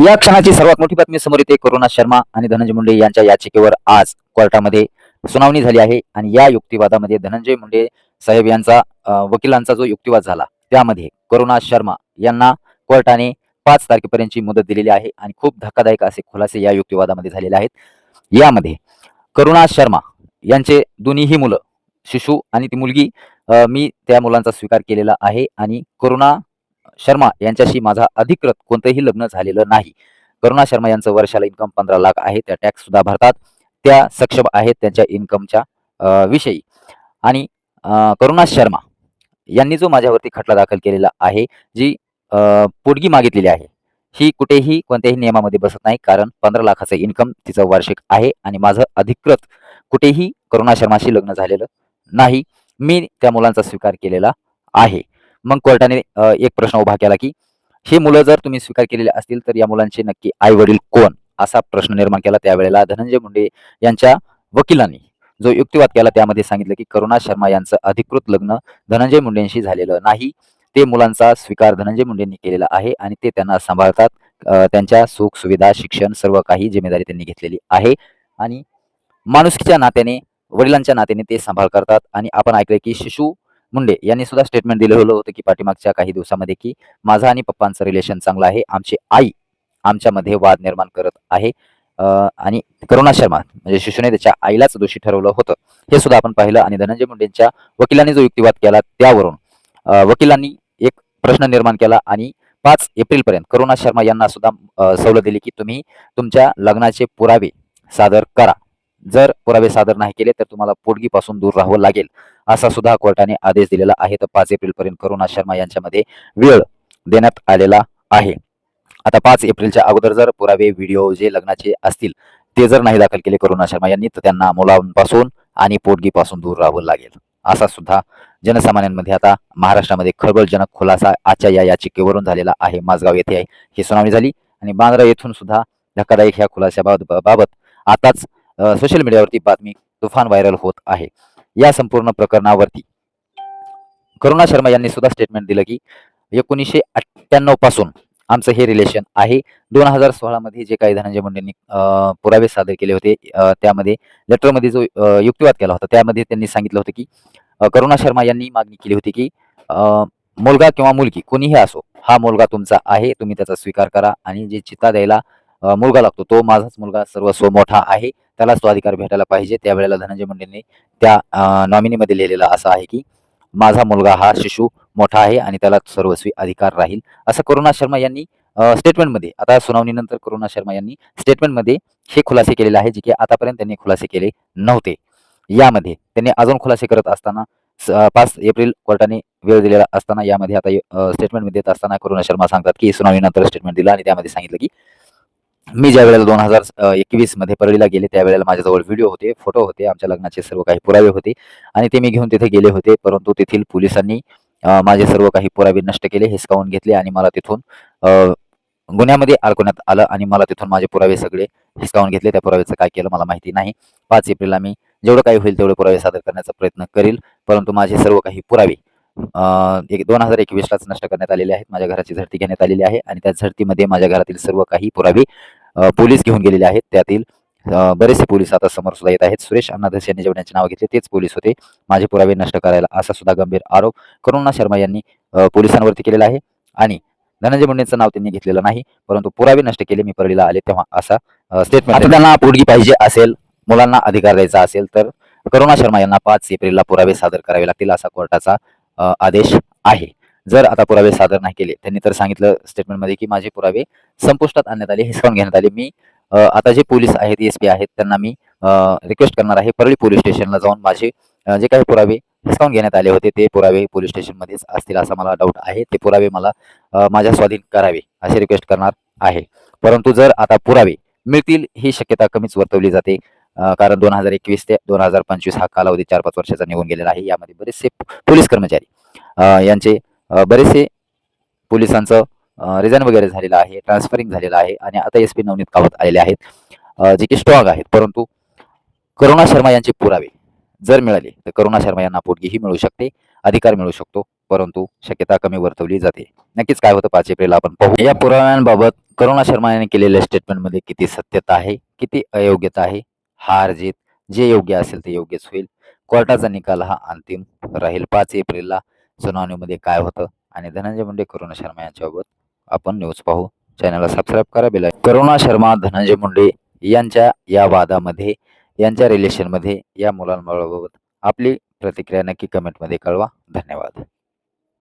या क्षणाची सर्वात मोठी बातमी समोर येते. करुणा शर्मा आणि धनंजय मुंडे यांच्या याचिकेवर आज कोर्टामध्ये सुनावणी झाली आहे आणि या युक्तिवादामध्ये धनंजय मुंडे साहेब यांचा वकिलांचा जो युक्तिवाद झाला त्यामध्ये करुणा शर्मा यांना कोर्टाने पाच तारखेपर्यंतची मुदत दिलेली आहे आणि खूप धक्कादायक असे खुलासे या युक्तिवादामध्ये झालेले आहेत. यामध्ये करुणा शर्मा यांचे दोन्हीही मुलं शिशू आणि ती मुलगी मी त्या मुलांचा स्वीकार केलेला आहे आणि करुणा शर्मा यांच्याशी माझा अधिकृत कोणतंही लग्न झालेलं नाही. करुणा शर्मा यांचं वर्षाला इन्कम पंधरा लाख आहे. त्या टॅक्स सुद्धा भरतात. त्या सक्षम आहेत त्यांच्या इन्कमच्या विषयी. आणि करुणा शर्मा यांनी जो माझ्यावरती खटला दाखल केलेला आहे जी पोटगी मागितलेली आहे ही कुठेही कोणत्याही नियमामध्ये बसत नाही. कारण पंधरा लाखाचं इन्कम तिचं वार्षिक आहे आणि माझं अधिकृत कुठेही करुणा शर्माशी लग्न झालेलं नाही. मी त्या मुलांचा स्वीकार केलेला आहे. मग कोर्टाने एक प्रश्न उभा केला की हे मुलं जर तुम्ही स्वीकार केलेले असतील तर या मुलांचे नक्की आई वडील कोण? असा प्रश्न निर्माण केला त्यावेळेला धनंजय मुंडे यांच्या वकिलांनी. जो युक्तिवाद केला त्यामध्ये सांगितलं की करुणा शर्मा यांचं अधिकृत लग्न धनंजय मुंडेंशी झालेलं नाही. ते मुलांचा स्वीकार धनंजय मुंडेंनी केलेला आहे आणि ते त्यांना सांभाळतात. त्यांच्या सुख सुविधा शिक्षण सर्व काही जिम्मेदारी त्यांनी घेतलेली आहे आणि माणुसकीच्या नात्याने वडिलांच्या नात्याने ते सांभाळ करतात आणि आपण ऐकलंय की शिशू मुंडे यांनी सुद्धा स्टेटमेंट दिलेलं होतं की पाठीमागच्या काही दिवसामध्ये की माझा आणि पप्पांचं रिलेशन चांगलं आहे आमची आई आमच्यामध्ये वाद निर्माण करत आहे. आणि करुणा शर्मा म्हणजे शिशूने त्याच्या आईलाच दोषी ठरवलं होतं. हे सुद्धा आपण पाहिलं आणि धनंजय मुंडेंच्या वकिलांनी जो युक्तिवाद केला त्यावरून वकिलांनी एक प्रश्न निर्माण केला आणि पाच एप्रिल पर्यंत करुणा शर्मा यांना सुद्धा सवलत दिली की तुम्ही तुमच्या लग्नाचे पुरावे सादर करा. जर पुरावे सादर नाही केले तर तुम्हाला पोटगीपासून दूर राहावं लागेल असा सुद्धा कोर्टाने आदेश दिलेला आहे. तर पाच एप्रिल पर्यंत करुणा शर्मा यांच्यामध्ये वेळ देण्यात आलेला आहे. आता पाच एप्रिलच्या अगोदर जर पुरावे व्हिडिओ जे लग्नाचे असतील ते जर नाही दाखल केले करुणा शर्मा यांनी तर त्यांना मुलांपासून आणि पोटगीपासून दूर राहावं लागेल. असा सुद्धा जनसामान्यांमध्ये आता महाराष्ट्रामध्ये खळबळजनक खुलासा आजच्या या याचिकेवरून झालेला आहे. माझगाव येथे आहे. ही सुनावणी झाली आणि बांद्रा येथून सुद्धा धक्कादायक ह्या खुलाशाबाबत बाबत आताच सोशल मीडियावरती बातमी तुफान व्हायरल होत आहे. या संपूर्ण प्रकरणावरती करुणा शर्मा यांनी सुद्धा स्टेटमेंट दिलं की एकोणीसशे अठ्ठ्याण्णवपासून आमचं हे रिलेशन आहे. दोन हजार सोळामध्ये जे काही धनंजय मुंडेंनी पुरावे सादर केले होते त्यामध्ये लेटरमध्ये जो युक्तिवाद केला होता त्यामध्ये त्यांनी सांगितलं होतं की करुणा शर्मा यांनी मागणी केली होती की मुलगा किंवा मुलगी कोणीही असो हा मुलगा तुमचा आहे तुम्ही त्याचा स्वीकार करा आणि जे चित्ता द्यायला मुलगा लागतो. तो माझाच मुलगा सर्वस्व मोठा आहे. त्यालाच तो अधिकार भेटायला पाहिजे. त्यावेळेला धनंजय मुंडेंनी त्या नॉमिनीमध्ये लिहिलेला असा आहे की माझा मुलगा हा शिशू मोठा आहे आणि त्याला सर्वस्वी अधिकार राहील. असं करुणा शर्मा यांनी स्टेटमेंटमध्ये आता सुनावणीनंतर करुणा शर्मा यांनी स्टेटमेंटमध्ये हे खुलासे केलेले आहे जे की आतापर्यंत त्यांनी खुलासे केले नव्हते. यामध्ये त्यांनी अजून खुलासे करत असताना स- पाच एप्रिल कोर्टाने वेळ दिलेला असताना यामध्ये आता स्टेटमेंटमध्ये देत असताना करुणा शर्मा सांगतात की सुनावणीनंतर स्टेटमेंट दिलं आणि त्यामध्ये सांगितलं की मी ज्या वेळेला दोन हजार एकवीसमध्ये परळीला गेले त्यावेळेला माझ्याजवळ व्हिडिओ होते फोटो होते आमच्या लग्नाचे सर्व काही पुरावे होते आणि ते मी घेऊन तिथे गेले होते. परंतु तेथील पोलिसांनी माझे सर्व काही पुरावे नष्ट केले हिसकावून घेतले आणि मला तिथून गुन्ह्यामध्ये अडकवण्यात आलं आणि मला तिथून माझे पुरावे सगळे हिसकावून घेतले. त्या पुराव्याचं काय केलं मला माहिती नाही. पाच एप्रिलला मी जेवढं काही होईल तेवढे पुरावे सादर करण्याचा प्रयत्न करील. परंतु माझे सर्व काही पुरावे एक दोन हजार एकवीसलाच नष्ट करण्यात आलेले आहेत. माझ्या घराची झडती घेण्यात आलेली आहे आणि त्या झडतीमध्ये माझ्या घरातील सर्व काही पुरावे पोलीस घेऊन गेलेले आहेत त्यातील. बरेचसे पोलीस आता समोर सुद्धा येत आहेत. सुरेश अण्णाधस यांनी जेवढ्यांचे नाव घेतले तेच पोलीस होते. माझे पुरावे नष्ट करायला असा सुद्धा गंभीर आरोप करुणा शर्मा यांनी पोलिसांवरती केलेला आहे. आणि धनंजय मुंडेंचं नाव त्यांनी घेतलेलं नाही परंतु पुरावे नष्ट केले मी परळीला आले तेव्हा असा स्टेटमेंट त्यांना पोटगी पाहिजे असेल मुलांना अधिकार द्यायचा असेल तर करुणा शर्मा यांना पाच एप्रिलला पुरावे सादर करावे लागतील असा कोर्टाचा आदेश आहे. जर आता पुरावे सादर नाही केले त्यांनी तर सांगितलं स्टेटमेंटमध्ये की माझे पुरावे संपुष्टात आणण्यात आले हिसकावून घेण्यात आले. मी आता जे पोलीस आहेत एस पी आहेत त्यांना मी रिक्वेस्ट करणार आहे. परळी पोलीस स्टेशनला जाऊन माझे जे काही पुरावे हिसकावून घेण्यात आले होते ते पुरावे पोलीस स्टेशनमध्येच असतील असा मला डाऊट आहे. ते पुरावे मला माझ्या स्वाधीन करावे असे रिक्वेस्ट करणार आहे. परंतु जर आता पुरावे मिळतील ही शक्यता कमीच वर्तवली जाते. कारण दोन हजार एकवीस ते दोन हजार पंचवीस हा कालावधी चार पाच वर्षाचा निघून गेलेला आहे. यामध्ये बरेचसे पोलीस कर्मचारी यांचे बरेचसे पोलिसांचं रिझाईन वगैरे झालेलं आहे ट्रान्सफरिंग झालेलं आहे आणि आता एस पी नवनीत कावत आलेले आहेत. जे की स्ट्रॉंग आहेत परंतु करुणा शर्मा यांचे पुरावे जर मिळाले तर करुणा शर्मा यांना पोटगीही मिळू शकते अधिकार मिळू शकतो परंतु शक्यता कमी वर्तवली जाते. नक्कीच काय होतं पाच एप्रिलला आपण पाहू. या पुराव्यांबाबत करुणा शर्मा यांनी केलेल्या स्टेटमेंटमध्ये किती सत्यता आहे किती अयोग्यता आहे हार जीत जे योग्य असेल ते योग्यच होईल. कोर्टाचा निकाल हा अंतिम राहील. पाच एप्रिलला सुनावणीमध्ये काय होतं आणि धनंजय मुंडे करुणा शर्मा यांच्याबाबत आपण न्यूज पाहू. चॅनलला सबस्क्राईब करा बेल करुणा शर्मा धनंजय मुंडे यांच्या या वादामध्ये यांच्या रिलेशनमध्ये या मुलांबाबत आपली प्रतिक्रिया नक्की कमेंटमध्ये कळवा. धन्यवाद.